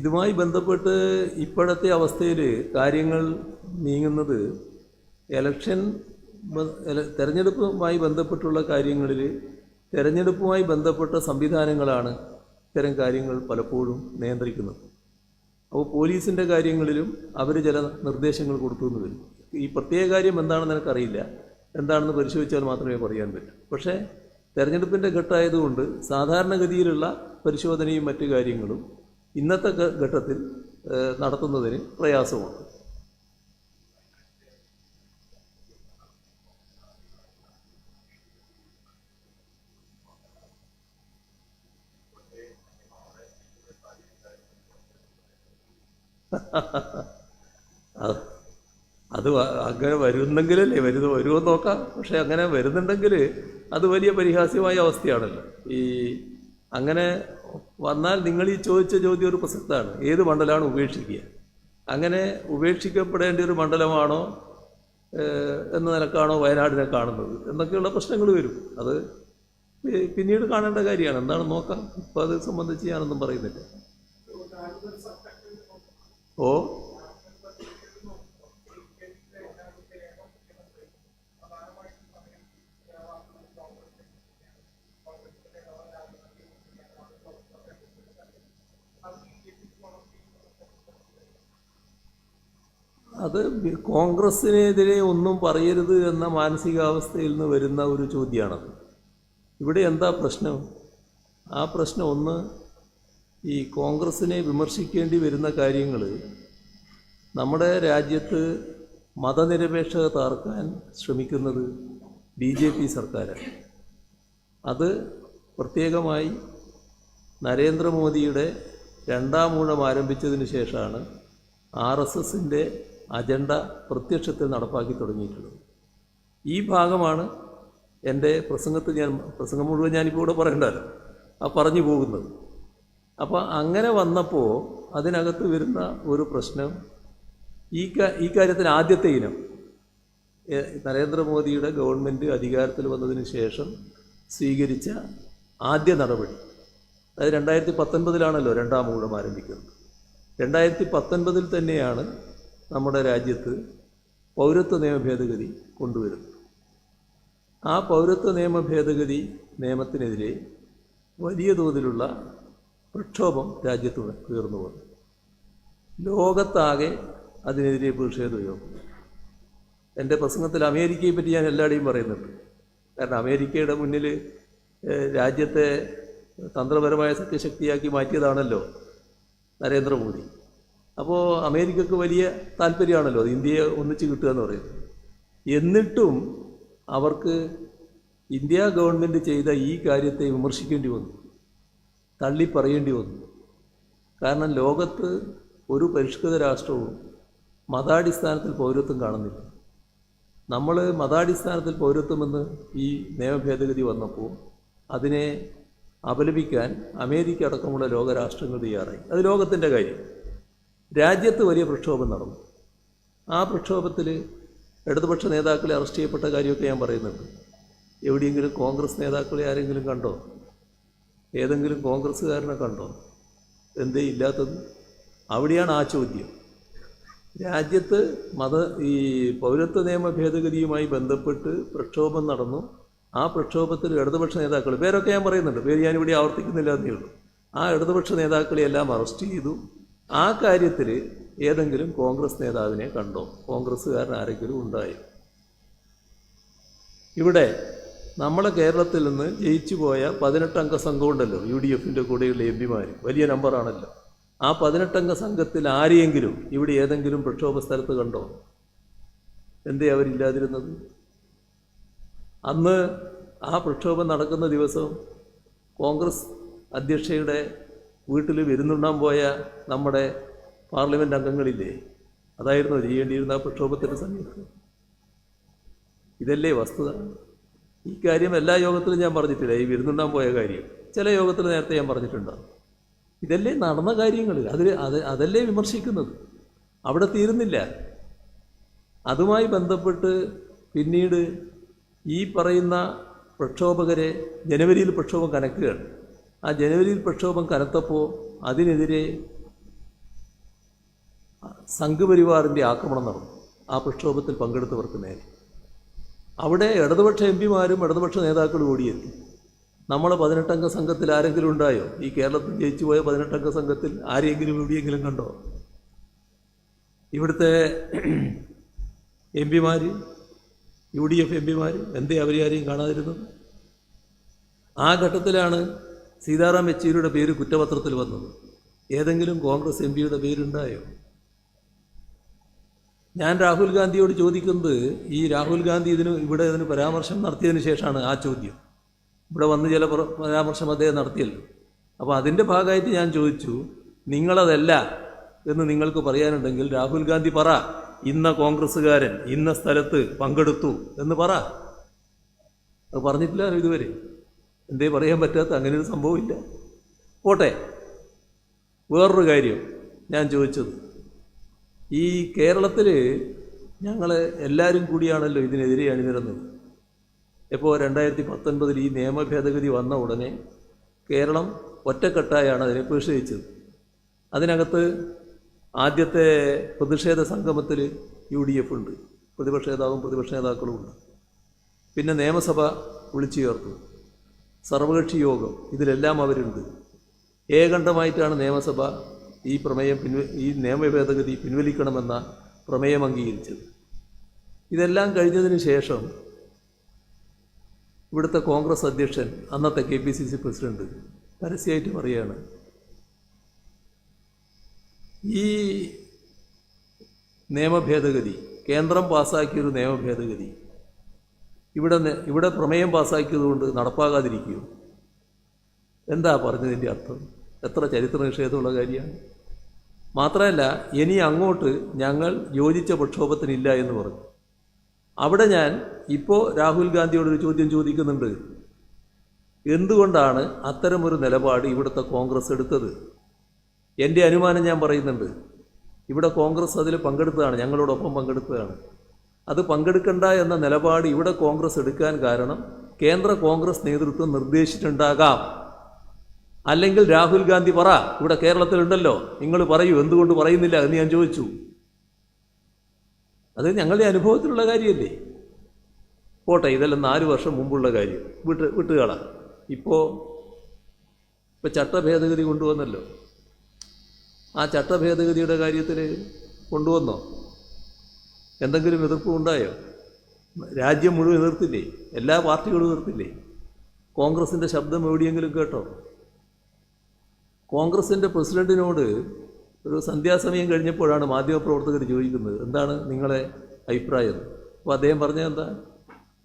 ഇതുമായി ബന്ധപ്പെട്ട് ഇപ്പോഴത്തെ അവസ്ഥയിൽ കാര്യങ്ങൾ നീങ്ങുന്നത് എലക്ഷൻ തെരഞ്ഞെടുപ്പുമായി ബന്ധപ്പെട്ടുള്ള കാര്യങ്ങളിൽ തെരഞ്ഞെടുപ്പുമായി ബന്ധപ്പെട്ട സംവിധാനങ്ങളാണ് ഇത്തരം കാര്യങ്ങൾ പലപ്പോഴും നിയന്ത്രിക്കുന്നത്. അപ്പോൾ പോലീസിന്റെ കാര്യങ്ങളിലും അവർ ചില നിർദ്ദേശങ്ങൾ കൊടുത്തു എന്ന് വരും. ഈ പ്രത്യേക കാര്യം എന്താണെന്ന് എനിക്കറിയില്ല. എന്താണെന്ന് പരിശോധിച്ചാൽ മാത്രമേ പറയാൻ പറ്റൂ. പക്ഷേ തെരഞ്ഞെടുപ്പിന്റെ ഘട്ടമായതുകൊണ്ട് സാധാരണഗതിയിലുള്ള പരിശോധനയും മറ്റു കാര്യങ്ങളും ഇന്നത്തെ ഘട്ടത്തിൽ നടത്തുന്നതിന് പ്രയാസമുണ്ട്. അത് അങ്ങനെ വരുന്നെങ്കിലല്ലേ വരുന്ന വരുമോ നോക്കാം. പക്ഷെ അങ്ങനെ വരുന്നുണ്ടെങ്കിൽ അത് വലിയ പരിഹാസ്യമായ അവസ്ഥയാണല്ലോ. ഈ അങ്ങനെ വന്നാൽ നിങ്ങൾ ഈ ചോദിച്ച ചോദ്യം ഒരു പ്രസക്തമാണ്. ഏത് മണ്ഡലമാണ് ഉപേക്ഷിക്കുക? അങ്ങനെ ഉപേക്ഷിക്കപ്പെടേണ്ട ഒരു മണ്ഡലമാണോ എന്ന നിലക്കാണോ വയനാടിനെ കാണുന്നത്? എന്നൊക്കെയുള്ള പ്രശ്നങ്ങൾ വരും. അത് പിന്നീട് കാണേണ്ട കാര്യമാണ്. എന്താണ് നോക്കാം. ഇപ്പം അത് സംബന്ധിച്ച് ഞാനൊന്നും പറയുന്നില്ല. ഓ അത് കോൺഗ്രസ്സിനെതിരെ ഒന്നും പറയരുത് എന്ന മാനസികാവസ്ഥയിൽ നിന്ന് വരുന്ന ഒരു ചോദ്യമാണത് ഇവിടെ എന്താ പ്രശ്നം? ആ പ്രശ്നം ഒന്ന് ഈ കോൺഗ്രസ്സിനെ വിമർശിക്കേണ്ടി വരുന്ന കാര്യങ്ങൾ നമ്മുടെ രാജ്യത്ത് മതനിരപേക്ഷത താർക്കാൻ ശ്രമിക്കുന്നത് ബി ജെ പി സർക്കാരാണ്. അത് പ്രത്യേകമായി നരേന്ദ്രമോദിയുടെ രണ്ടാം ഊഴം ആരംഭിച്ചതിന് ശേഷമാണ് ആർ എസ് എസിന്റെ അജണ്ട പ്രത്യക്ഷത്തിൽ നടപ്പാക്കി തുടങ്ങിയിട്ടുള്ളത് ഈ ഭാഗമാണ് എന്റെ പ്രസംഗത്തിൽ ഞാൻ പ്രസംഗം മുഴുവൻ ഞാനിപ്പോൾ ഇവിടെ പറയണ്ടല്ലോ. ആ പറഞ്ഞു പോകുന്നത്. അപ്പോൾ അങ്ങനെ വന്നപ്പോൾ അതിനകത്ത് വരുന്ന ഒരു പ്രശ്നം ഈ ഈ കാര്യത്തിൽ ആദ്യത്തെ ഇനം. നരേന്ദ്രമോദിയുടെ ഗവൺമെന്റ് അധികാരത്തിൽ വന്നതിന് ശേഷം സ്വീകരിച്ച ആദ്യ നടപടി. അതായത് രണ്ടായിരത്തി പത്തൊൻപതിലാണല്ലോ രണ്ടാം ഊഴം ആരംഭിക്കുന്നത്. രണ്ടായിരത്തി പത്തൊൻപതിൽ തന്നെയാണ് നമ്മുടെ രാജ്യത്ത് പൗരത്വ നിയമ ഭേദഗതി കൊണ്ടുവരുന്നത് ആ പൗരത്വ നിയമ ഭേദഗതി നിയമത്തിനെതിരെ വലിയ തോതിലുള്ള പ്രക്ഷോഭം രാജ്യത്ത് ഉയർന്നു വന്നു. ലോകത്താകെ അതിനെതിരെ പ്രതിഷേധം ഉയർന്നു. എന്റെ പ്രസംഗത്തിൽ അമേരിക്കയെ പറ്റി ഞാൻ എല്ലാവരുടെയും പറയുന്നുണ്ട്. കാരണം അമേരിക്കയുടെ മുന്നിൽ രാജ്യത്തെ തന്ത്രപരമായ സത്യശക്തിയാക്കി മാറ്റിയതാണല്ലോ നരേന്ദ്രമോദി. അപ്പോൾ അമേരിക്കക്ക് വലിയ താല്പര്യമാണല്ലോ ഇന്ത്യയെ ഒന്നിച്ച് കിട്ടുക എന്ന് പറയുന്നത്. എന്നിട്ടും അവർക്ക് ഇന്ത്യ ഗവൺമെന്റ് ചെയ്ത ഈ കാര്യത്തെ വിമർശിക്കേണ്ടി വന്നു. തള്ളി പറയേണ്ടി വന്നു. കാരണം ലോകത്ത് ഒരു പരിഷ്കൃത രാഷ്ട്രവും മതാടിസ്ഥാനത്തിൽ പൗരത്വം കാണുന്നില്ല. നമ്മൾ മതാടിസ്ഥാനത്തിൽ പൗരത്വമെന്ന് ഈ നിയമഭേദഗതി വന്നപ്പോൾ അതിനെ അപലപിക്കാൻ അമേരിക്ക അടക്കമുള്ള ലോകരാഷ്ട്രങ്ങൾ തയ്യാറായി. അത് ലോകത്തിന്റെ കാര്യം. രാജ്യത്ത് വലിയ പ്രക്ഷോഭം നടന്നു. ആ പ്രക്ഷോഭത്തിൽ ഇടതുപക്ഷ നേതാക്കളെ അറസ്റ്റ് ചെയ്യപ്പെട്ട കാര്യമൊക്കെ ഞാൻ പറയുന്നുണ്ട്. എവിടെയെങ്കിലും കോൺഗ്രസ് നേതാക്കളെ ആരെങ്കിലും കണ്ടോ? ഏതെങ്കിലും കോൺഗ്രസ്സുകാരനെ കണ്ടോ? എന്തേ ഇല്ലാത്തത്? അവിടെയാണ് ആ ചോദ്യം. രാജ്യത്ത് മത ഈ പൗരത്വ നിയമ ഭേദഗതിയുമായി ബന്ധപ്പെട്ട് പ്രക്ഷോഭം നടന്നു. ആ പ്രക്ഷോഭത്തിൽ ഇടതുപക്ഷ നേതാക്കൾ പേരൊക്കെ ഞാൻ പറയുന്നുണ്ട് പേര് ഞാനിവിടെ ആവർത്തിക്കുന്നില്ല എന്നേ ഉള്ളൂ. ആ ഇടതുപക്ഷ നേതാക്കളെ എല്ലാം അറസ്റ്റ് ചെയ്തു. ആ കാര്യത്തിൽ ഏതെങ്കിലും കോൺഗ്രസ് നേതാവിനെ കണ്ടോ? കോൺഗ്രസ്സുകാരൻ ആരെങ്കിലും ഉണ്ടായി. ഇവിടെ നമ്മളെ കേരളത്തിൽ നിന്ന് ജയിച്ചു പോയ പതിനെട്ടംഗ സംഘമുണ്ടല്ലോ യു ഡി എഫിന്റെ കൂടെയുള്ള എം പിമാർ വലിയ നമ്പറാണല്ലോ ആ പതിനെട്ടംഗ സംഘത്തിൽ ആരെയെങ്കിലും ഇവിടെ ഏതെങ്കിലും പ്രക്ഷോഭ സ്ഥലത്ത് കണ്ടോ? എന്തേ അവരില്ലാതിരുന്നത്? അന്ന് ആ പ്രക്ഷോഭം നടക്കുന്ന ദിവസം കോൺഗ്രസ് അധ്യക്ഷയുടെ വീട്ടിൽ വിരുന്നുണ്ണാൻ പോയ നമ്മുടെ പാർലമെന്റ് അംഗങ്ങളില്ലേ? അതായിരുന്നു ചെയ്യേണ്ടിയിരുന്ന പ്രക്ഷോഭത്തിന്റെ സമയത്ത്. ഇതല്ലേ വസ്തുത? ഈ കാര്യം എല്ലാ യോഗത്തിലും ഞാൻ പറഞ്ഞിട്ടില്ല. ഈ വിരുന്നുണ്ടാൻ പോയ കാര്യം. ചില യോഗത്തിൽ നേരത്തെ ഞാൻ പറഞ്ഞിട്ടുണ്ട്. ഇതല്ലേ നടന്ന കാര്യങ്ങൾ? അതിൽ അത് അതല്ലേ വിമർശിക്കുന്നത്? അവിടെ തീരുന്നില്ല. അതുമായി ബന്ധപ്പെട്ട് പിന്നീട് ഈ പറയുന്ന പ്രക്ഷോഭകരെ ജനുവരിയിൽ പ്രക്ഷോഭം കനക്കുകയാണ്. ആ ജനുവരിയിൽ പ്രക്ഷോഭം കനത്തപ്പോൾ അതിനെതിരെ സംഘപരിവാറിന്റെ ആക്രമണം നടന്നു. ആ പ്രക്ഷോഭത്തിൽ പങ്കെടുത്തവർക്ക് നേരെ. അവിടെ ഇടതുപക്ഷ എം പിമാരും ഇടതുപക്ഷ നേതാക്കളും ഓടിയെത്തി. നമ്മളെ പതിനെട്ടംഗ സംഘത്തിൽ ആരെങ്കിലും ഉണ്ടായോ? ഈ കേരളത്തിൽ ജയിച്ചു പോയ പതിനെട്ടംഗ സംഘത്തിൽ ആരെങ്കിലും എവിടെയെങ്കിലും കണ്ടോ? ഇവിടുത്തെ എം പിമാർ യു ഡി എഫ് എം പിമാർ എന്തേ അവരെ ആരെയും കാണാതിരുന്നത്? ആ ഘട്ടത്തിലാണ് സീതാറാം യെച്ചൂരിയുടെ പേര് കുറ്റപത്രത്തിൽ വന്നത്. ഏതെങ്കിലും കോൺഗ്രസ് എം പിയുടെ പേരുണ്ടായോ? ഞാൻ രാഹുൽ ഗാന്ധിയോട് ചോദിക്കുന്നത് ഈ രാഹുൽ ഗാന്ധി ഇതിന് ഇവിടെ ഇതിന് പരാമർശം നടത്തിയതിന് ശേഷമാണ് ആ ചോദ്യം. ഇവിടെ വന്ന് ചില പ്ര- പരാമർശം അദ്ദേഹം നടത്തിയല്ലോ. അപ്പോൾ അതിന്റെ ഭാഗമായിട്ട് ഞാൻ ചോദിച്ചു നിങ്ങളതല്ല എന്ന് നിങ്ങൾക്ക് പറയാനുണ്ടെങ്കിൽ രാഹുൽ ഗാന്ധി പറ ഇന്ന കോൺഗ്രസ്സുകാരൻ ഇന്ന സ്ഥലത്ത് പങ്കെടുത്തു എന്ന് പറ. അത് പറഞ്ഞിട്ടില്ല ഇതുവരെ? എന്തേ പറയാൻ പറ്റാത്ത അങ്ങനെ ഒരു സംഭവമില്ല പോട്ടെ. വേറൊരു കാര്യം ഞാൻ ചോദിച്ചത്. ഈ കേരളത്തിൽ ഞങ്ങൾ എല്ലാവരും കൂടിയാണല്ലോ ഇതിനെതിരെ അണിനിരന്നത്. ഇപ്പോൾ രണ്ടായിരത്തി പത്തൊൻപതിൽ ഈ നിയമ ഭേദഗതി വന്ന ഉടനെ കേരളം ഒറ്റക്കെട്ടായാണ് അതിനെ പ്രതിഷേധിച്ചത്. അതിനകത്ത് ആദ്യത്തെ പ്രതിഷേധ സംഗമത്തിൽ യു ഡി എഫ് ഉണ്ട്. പ്രതിപക്ഷ നേതാവും പ്രതിപക്ഷ നേതാക്കളും ഉണ്ട് പിന്നെ നിയമസഭ വിളിച്ചു ചേർത്തു. സർവകക്ഷി യോഗം ഇതിലെല്ലാം അവരുണ്ട്. ഏകണ്ഠമായിട്ടാണ് നിയമസഭ ഈ പ്രമേയം പിൻവ ഈ നിയമ ഭേദഗതി പിൻവലിക്കണമെന്ന പ്രമേയം അംഗീകരിച്ചത്. ഇതെല്ലാം കഴിഞ്ഞതിന് ശേഷം ഇവിടുത്തെ കോൺഗ്രസ് അധ്യക്ഷൻ അന്നത്തെ K P C C president പരസ്യമായിട്ട് പറയുകയാണ് ഈ നിയമ ഭേദഗതി കേന്ദ്രം പാസ്സാക്കിയൊരു നിയമ ഭേദഗതി ഇവിടെ ഇവിടെ പ്രമേയം പാസ്സാക്കിയതുകൊണ്ട് നടപ്പാകാതിരിക്കുകയോ? എന്താ പറഞ്ഞതിന്റെ അർത്ഥം? എത്ര ചരിത്ര നിഷേധമുള്ള കാര്യമാണ്. മാത്രമല്ല ഇനി അങ്ങോട്ട് ഞങ്ങൾ യോജിച്ച പ്രക്ഷോഭത്തിനില്ല എന്ന് പറഞ്ഞു. അവിടെ ഞാൻ ഇപ്പോൾ രാഹുൽ ഗാന്ധിയോടൊരു ചോദ്യം ചോദിക്കുന്നുണ്ട്. എന്തുകൊണ്ടാണ് അത്തരമൊരു നിലപാട് ഇവിടുത്തെ കോൺഗ്രസ് എടുത്തത്? എന്റെ അനുമാനം ഞാൻ പറയുന്നുണ്ട്. ഇവിടെ കോൺഗ്രസ് അതിൽ പങ്കെടുത്തതാണ് ഞങ്ങളോടൊപ്പം പങ്കെടുത്തതാണ്. അത് പങ്കെടുക്കണ്ട എന്ന നിലപാട് ഇവിടെ കോൺഗ്രസ് എടുക്കാൻ കാരണം കേന്ദ്ര കോൺഗ്രസ് നേതൃത്വം നിർദ്ദേശിച്ചിട്ടുണ്ടാകാം. അല്ലെങ്കിൽ രാഹുൽ ഗാന്ധി പറ ഇവിടെ കേരളത്തിലുണ്ടല്ലോ നിങ്ങൾ പറയൂ എന്തുകൊണ്ട് പറയുന്നില്ല എന്ന് ഞാൻ ചോദിച്ചു. അത് ഞങ്ങളുടെ അനുഭവത്തിലുള്ള കാര്യമല്ലേ? പോട്ടെ ഇതെല്ലാം നാല് വർഷം മുമ്പുള്ള കാര്യം. വിട്ട് വിട്ടുകള. ഇപ്പോൾ ഇപ്പോൾ ചട്ടഭേദഗതി കൊണ്ടുവന്നല്ലോ. ആ ചട്ടഭേദഗതിയുടെ കാര്യത്തിൽ കൊണ്ടുവന്നോ? എന്തെങ്കിലും എതിർപ്പ് ഉണ്ടായോ? രാജ്യം മുഴുവൻ എതിർത്തില്ലേ? എല്ലാ പാർട്ടികളും എതിർത്തില്ലേ? കോൺഗ്രസിന്റെ ശബ്ദം എവിടെയെങ്കിലും കേട്ടോ? കോൺഗ്രസിന്റെ പ്രസിഡന്റിനോട് ഒരു സന്ധ്യാസമയം കഴിഞ്ഞപ്പോഴാണ് മാധ്യമപ്രവർത്തകർ ചോദിക്കുന്നത്. എന്താണ് നിങ്ങളെ അഭിപ്രായം? അപ്പോൾ അദ്ദേഹം പറഞ്ഞത് എന്താ?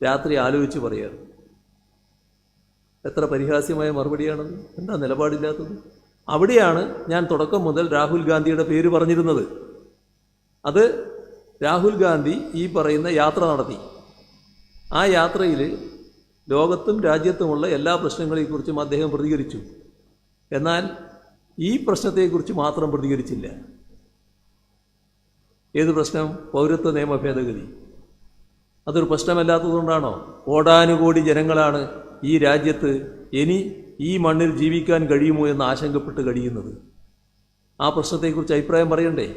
രാത്രി ആലോചിച്ച് പറയാറ് എത്ര പരിഹാസ്യമായ മറുപടിയാണത് എന്താ നിലപാടില്ലാത്തത്? അവിടെയാണ് ഞാൻ തുടക്കം മുതൽ രാഹുൽ ഗാന്ധിയുടെ പേര് പറഞ്ഞിരുന്നത്. അത് രാഹുൽ ഗാന്ധി ഈ പറയുന്ന യാത്ര നടത്തി. ആ യാത്രയിൽ ലോകത്തും രാജ്യത്തുമുള്ള എല്ലാ പ്രശ്നങ്ങളെക്കുറിച്ചും അദ്ദേഹം പ്രതികരിച്ചു. എന്നാൽ ഈ പ്രശ്നത്തെക്കുറിച്ച് മാത്രം പ്രതികരിച്ചില്ല. ഏത് പ്രശ്നം? പൗരത്വ നിയമ ഭേദഗതി. അതൊരു പ്രശ്നമല്ലാത്തതുകൊണ്ടാണോ? കോടാനുകോടി ജനങ്ങളാണ് ഈ രാജ്യത്ത് ഇനി ഈ മണ്ണിൽ ജീവിക്കാൻ കഴിയുമോ എന്ന് ആശങ്കപ്പെട്ട് കഴിയുന്നത്. ആ പ്രശ്നത്തെക്കുറിച്ച് അഭിപ്രായം പറയണ്ടേ?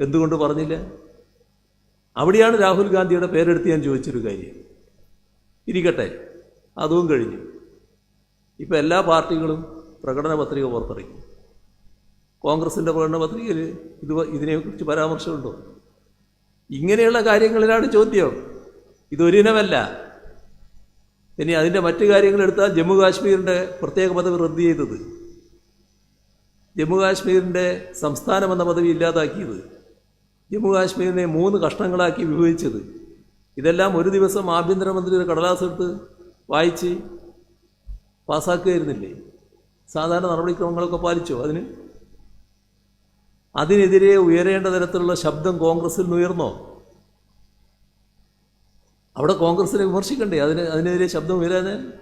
എന്തുകൊണ്ട് പറഞ്ഞില്ല? അവിടെയാണ് രാഹുൽ ഗാന്ധിയുടെ പേരെടുത്ത് ഞാൻ ചോദിച്ചൊരു കാര്യം. ഇരിക്കട്ടെ അതും കഴിഞ്ഞു. ഇപ്പോൾ എല്ലാ പാർട്ടികളും പ്രകടന പത്രിക പുറത്തിറക്കി കോൺഗ്രസിന്റെ പ്രകടന പത്രികയിൽ ഇത് ഇതിനെക്കുറിച്ച് പരാമർശമുണ്ടോ? ഇങ്ങനെയുള്ള കാര്യങ്ങളിലാണ് ചോദ്യം. ഇതൊരിനമല്ല. ഇനി അതിന്റെ മറ്റു കാര്യങ്ങൾ എടുത്താൽ ജമ്മു കാശ്മീരിന്റെ പ്രത്യേക പദവി റദ്ദ് ചെയ്തത്. ജമ്മു കാശ്മീരിന്റെ സംസ്ഥാനമെന്ന പദവി ഇല്ലാതാക്കിയത്. ജമ്മു കാശ്മീരിനെ മൂന്ന് കഷ്ണങ്ങളാക്കി വിഭജിച്ചത്. ഇതെല്ലാം ഒരു ദിവസം ആഭ്യന്തരമന്ത്രിയുടെ കടലാസ് എടുത്ത് വായിച്ച് പാസ്സാക്കുകയായിരുന്നില്ലേ? സാധാരണ നടപടിക്രമങ്ങളൊക്കെ പാലിച്ചോ അതിന്? അതിനെതിരെ ഉയരേണ്ട തരത്തിലുള്ള ശബ്ദം കോൺഗ്രസിൽ നിന്ന് ഉയർന്നോ? അവിടെ കോൺഗ്രസിനെ വിമർശിക്കണ്ടേ? അതിന് അതിനെതിരെ ശബ്ദം ഉയരാൻ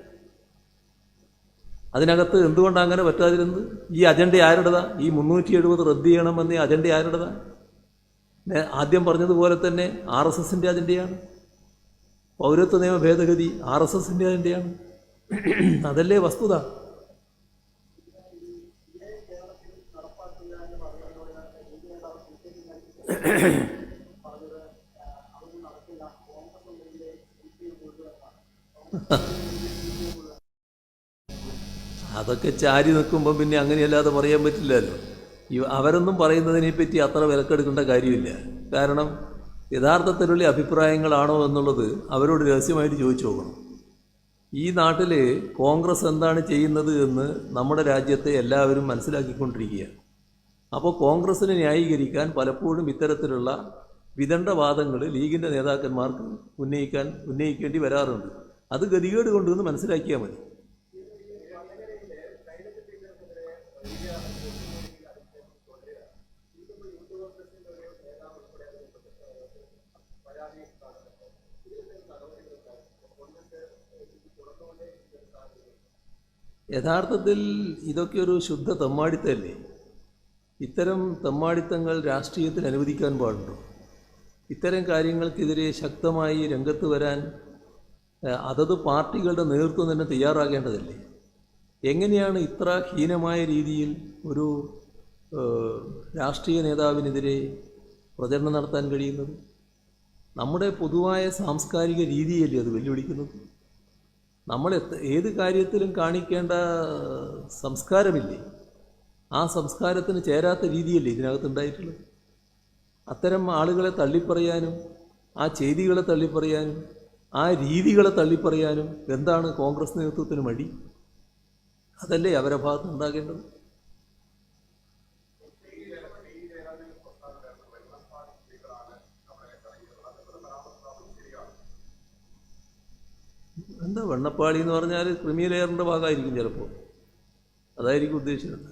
അതിനകത്ത് എന്തുകൊണ്ടാണ് അങ്ങനെ പറ്റാതിരുന്നത്? ഈ അജണ്ട ആരുടേതാ? ഈ മുന്നൂറ്റി എഴുപത് റദ്ദ് ചെയ്യണമെന്ന അജണ്ട ആരുടേതാ? നേ- ആദ്യം പറഞ്ഞതുപോലെ തന്നെ ആർ എസ് എസിന്റെ അജണ്ടയാണ് പൗരത്വ നിയമ ഭേദഗതി ആർ എസ് എസിന്റെ അജണ്ടയാണ് അതല്ലേ വസ്തുത? അതൊക്കെ ചാരി നിൽക്കുമ്പോൾ പിന്നെ അങ്ങനെയല്ലാതെ പറയാൻ പറ്റില്ലല്ലോ. അവരൊന്നും പറയുന്നതിനെപ്പറ്റി അത്ര വിലക്കെടുക്കേണ്ട കാര്യമില്ല. കാരണം യഥാർത്ഥത്തിലുള്ള അഭിപ്രായങ്ങളാണോ എന്നുള്ളത് അവരോട് രഹസ്യമായിട്ട് ചോദിച്ചു നോക്കണം. ഈ നാട്ടിൽ കോൺഗ്രസ് എന്താണ് ചെയ്യുന്നത് എന്ന് നമ്മുടെ രാജ്യത്തെ എല്ലാവരും മനസ്സിലാക്കിക്കൊണ്ടിരിക്കുകയാണ്. അപ്പോൾ കോൺഗ്രസിനെ ന്യായീകരിക്കാൻ പലപ്പോഴും ഇത്തരത്തിലുള്ള വിദണ്ഡവാദങ്ങൾ ലീഗിന്റെ നേതാക്കന്മാർക്ക് ഉന്നയിക്കാൻ ഉന്നയിക്കേണ്ടി വരാറുണ്ട്. അത് ഗതികേട് കൊണ്ടുവന്ന് മനസ്സിലാക്കിയാൽ മതി. യഥാർത്ഥത്തിൽ ഇതൊക്കെ ഒരു ശുദ്ധ തമ്മാടിത്തല്ലേ? ഇത്തരം തമ്മാടിത്തങ്ങൾ രാഷ്ട്രീയത്തിൽ അനുവദിക്കാൻ പാടുണ്ടോ? ഇത്തരം കാര്യങ്ങൾക്കെതിരെ ശക്തമായി രംഗത്ത് വരാൻ അതത് പാർട്ടികളുടെ നേതൃത്വം തന്നെ തയ്യാറാകേണ്ടതല്ലേ? എങ്ങനെയാണ് ഇത്ര ഹീനമായ രീതിയിൽ ഒരു രാഷ്ട്രീയ നേതാവിനെതിരെ പ്രചരണം നടത്താൻ കഴിയുന്നത്? നമ്മുടെ പൊതുവായ സാംസ്കാരിക രീതിയല്ലേ അത് വെല്ലുവിളിക്കുന്നത്? നമ്മൾ ഏത് കാര്യത്തിലും കാണിക്കേണ്ട സംസ്കാരമില്ലേ? ആ സംസ്കാരത്തിന് ചേരാത്ത രീതിയല്ലേ ഇതിനകത്തുണ്ടായിട്ടുള്ളത് അത്തരം ആളുകളെ തള്ളിപ്പറയാനും ആ ചെയ്തികളെ തള്ളിപ്പറയാനും ആ രീതികളെ തള്ളിപ്പറയാനും എന്താണ് കോൺഗ്രസ് നേതൃത്വത്തിന് മടി? അതല്ലേ അവരെ ഭാഗത്ത് എന്താ വെണ്ണപ്പാളി എന്ന് പറഞ്ഞാൽ ക്രിമിനൽ ലെയറിന്റെ ഭാഗമായിരിക്കും ചിലപ്പോൾ അതായിരിക്കും ഉദ്ദേശിച്ചത്.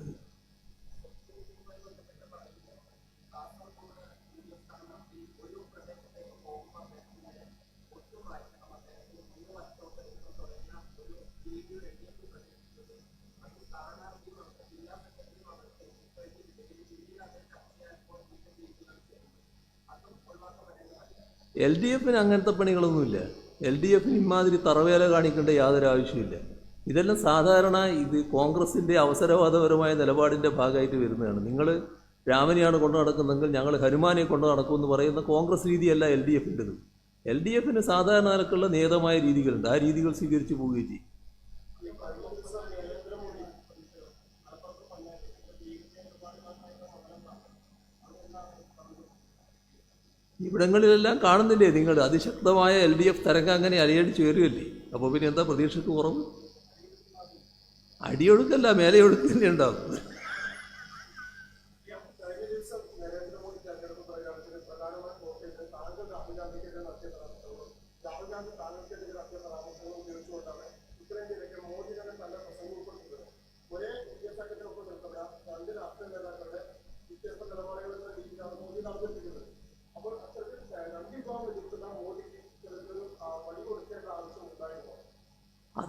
എൽ ഡി എഫിന് അങ്ങനത്തെ പണികളൊന്നുമില്ല. എൽ ഡി എഫിന് ഇമാതിരി തറവേല കാണിക്കേണ്ട യാതൊരു ആവശ്യമില്ല ഇതെല്ലാം സാധാരണ ഇത് കോൺഗ്രസിന്റെ അവസരവാദപരമായ നിലപാടിന്റെ ഭാഗമായിട്ട് വരുന്നതാണ്. നിങ്ങൾ രാമനെയാണ് കൊണ്ടു നടക്കുന്നതെങ്കിൽ ഞങ്ങൾ ഹനുമാനെ കൊണ്ടു നടക്കുമെന്ന് പറയുന്ന കോൺഗ്രസ് രീതിയല്ല എൽ ഡി എഫിന്റെത് എൽ ഡി എഫിന് സാധാരണ നിലക്കുള്ള നിയതമായ രീതികളുണ്ട്. ആ രീതികൾ സ്വീകരിച്ചു പോവുകയും ചെയ്യും. ഇവിടങ്ങളിലെല്ലാം കാണുന്നില്ലേ നിങ്ങൾ? അതിശക്തമായ എൽ ഡി എഫ് തരംഗം അങ്ങനെ അലയടിച്ച് വരുമല്ലേ അപ്പോൾ പിന്നെ എന്താ പ്രതീക്ഷയ്ക്ക് കുറവ്? അടിയൊഴുക്കല്ല മേലെയൊഴുക്കല്ലേ ഉണ്ടാവും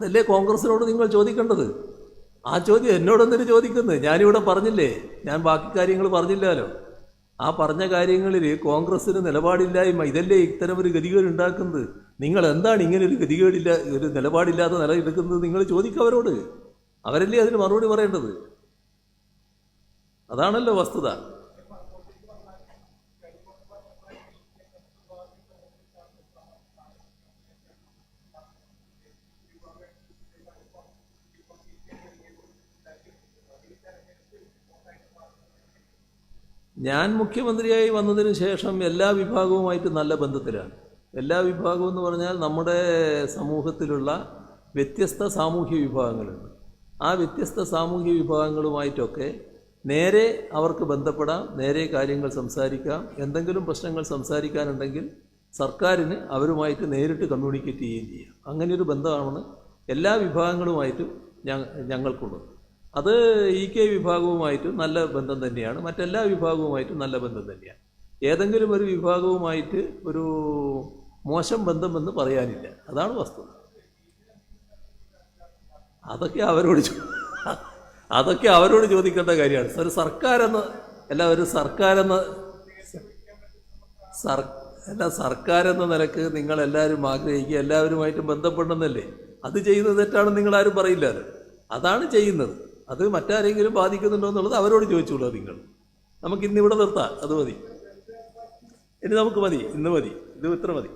അതല്ലേ കോൺഗ്രസിനോട് നിങ്ങൾ ചോദിക്കേണ്ടത്? ആ ചോദ്യം എന്നോടെന്തിനു ചോദിക്കുന്നത്? ഞാനിവിടെ പറഞ്ഞില്ലേ ഞാൻ ബാക്കി കാര്യങ്ങൾ പറഞ്ഞില്ലല്ലോ. ആ പറഞ്ഞ കാര്യങ്ങളിൽ കോൺഗ്രസ്സിന് നിലപാടില്ലായ്മ ഇതല്ലേ ഇത്തരം ഒരു ഗതികേട് ഉണ്ടാക്കുന്നത്? നിങ്ങൾ എന്താണ് ഇങ്ങനെ ഒരു ഗതികേടില്ല ഒരു നിലപാടില്ലാത്ത നില എടുക്കുന്നത് നിങ്ങൾ ചോദിക്കുക അവരോട്. അവരല്ലേ അതിന് മറുപടി പറയേണ്ടത്? അതാണല്ലോ വസ്തുത. ഞാൻ മുഖ്യമന്ത്രിയായി വന്നതിന് ശേഷം എല്ലാ വിഭാഗവുമായിട്ട് നല്ല ബന്ധത്തിലാണ്. എല്ലാ വിഭാഗവും എന്ന് പറഞ്ഞാൽ നമ്മുടെ സമൂഹത്തിലുള്ള വ്യത്യസ്ത സാമൂഹ്യ വിഭാഗങ്ങളുണ്ട്. ആ വ്യത്യസ്ത സാമൂഹ്യ വിഭാഗങ്ങളുമായിട്ടൊക്കെ നേരെ അവർക്ക് ബന്ധപ്പെടാം നേരെ കാര്യങ്ങൾ സംസാരിക്കാം. എന്തെങ്കിലും പ്രശ്നങ്ങൾ സംസാരിക്കാനുണ്ടെങ്കിൽ സർക്കാരിന് അവരുമായിട്ട് നേരിട്ട് കമ്മ്യൂണിക്കേറ്റ് ചെയ്യുകയും ചെയ്യാം. അങ്ങനെയൊരു ബന്ധമാണ് എല്ലാ വിഭാഗങ്ങളുമായിട്ടും ഞങ്ങൾക്കുള്ളത്. അത് ഇ കെ വിഭാഗവുമായിട്ടും നല്ല ബന്ധം തന്നെയാണ്. മറ്റെല്ലാ വിഭാഗവുമായിട്ടും നല്ല ബന്ധം തന്നെയാണ്. ഏതെങ്കിലും ഒരു വിഭാഗവുമായിട്ട് ഒരു മോശം ബന്ധമെന്ന് പറയാനില്ല. അതാണ് വസ്തുത. അതൊക്കെ അവരോട് അതൊക്കെ അവരോട് ചോദിക്കേണ്ട കാര്യമാണ്. ഒരു സർക്കാർ എന്ന് അല്ല ഒരു സർക്കാർ എന്ന സർ അല്ല സർക്കാരെന്ന നിലയ്ക്ക് നിങ്ങൾ എല്ലാവരും ആഗ്രഹിക്കുക എല്ലാവരുമായിട്ടും ബന്ധപ്പെടണമെന്നല്ലേ? അത് ചെയ്യുന്നത് തെറ്റാണെന്ന് നിങ്ങൾ ആരും പറയില്ലല്ലോ. അതാണ് ചെയ്യുന്നത്. അത് മറ്റാരെങ്കിലും ബാധിക്കുന്നുണ്ടോ എന്നുള്ളത് അവരോട് ചോദിച്ചോളൂ നിങ്ങൾ. നമുക്ക് ഇന്നിവിടെ നിർത്താം. അത് മതി. ഇനി നമുക്ക് മതി. ഇന്ന് മതി. ഇത് ഇത്ര മതി.